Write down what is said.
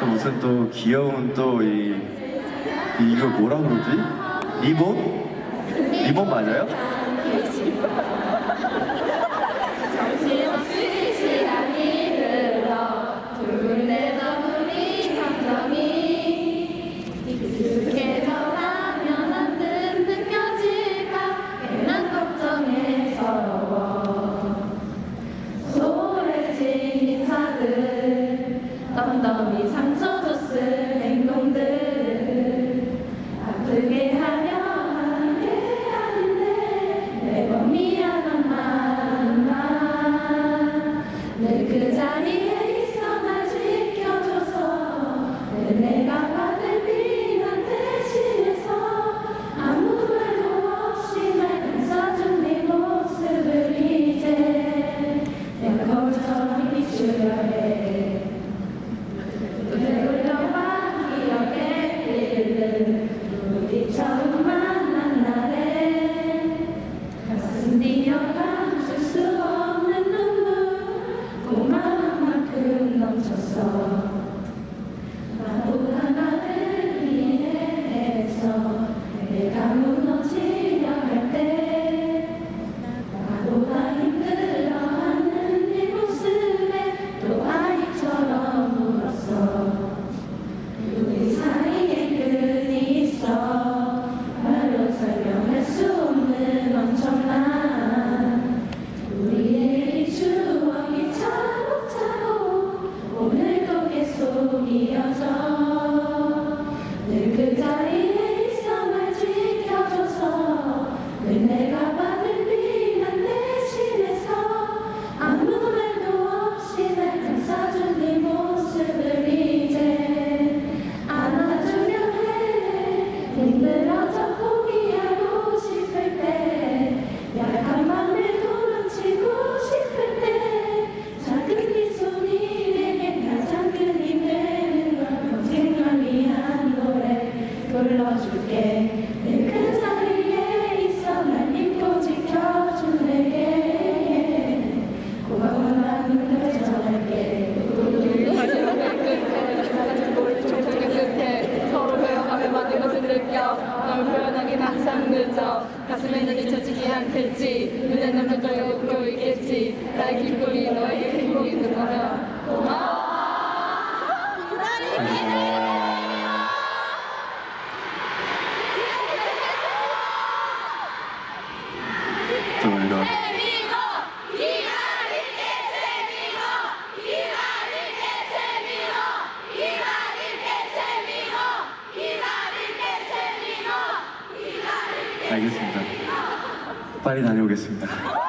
또 무슨 또 귀여운 또 이 이걸 뭐라 그러지? 리본? 리본 맞아요? 정신없이 시간이 흘러 두근대던 우리 감정이 익숙해 했던 이상적 조스 행동들, 아프게 하려 하게 하는데 매번 미안한 마음만. 늘그 Yeah. 불러줄게. 늘 그 자리에 있어 날 믿고 지켜준 내게. 고마운 마음으로 전할게 가슴에는 잊혀지지 않겠지. 눈에는 반짝이고 웃고 있겠지. 나의 길거리 너의 할렐루야. 알겠습니다. 빨리 다녀오겠습니다.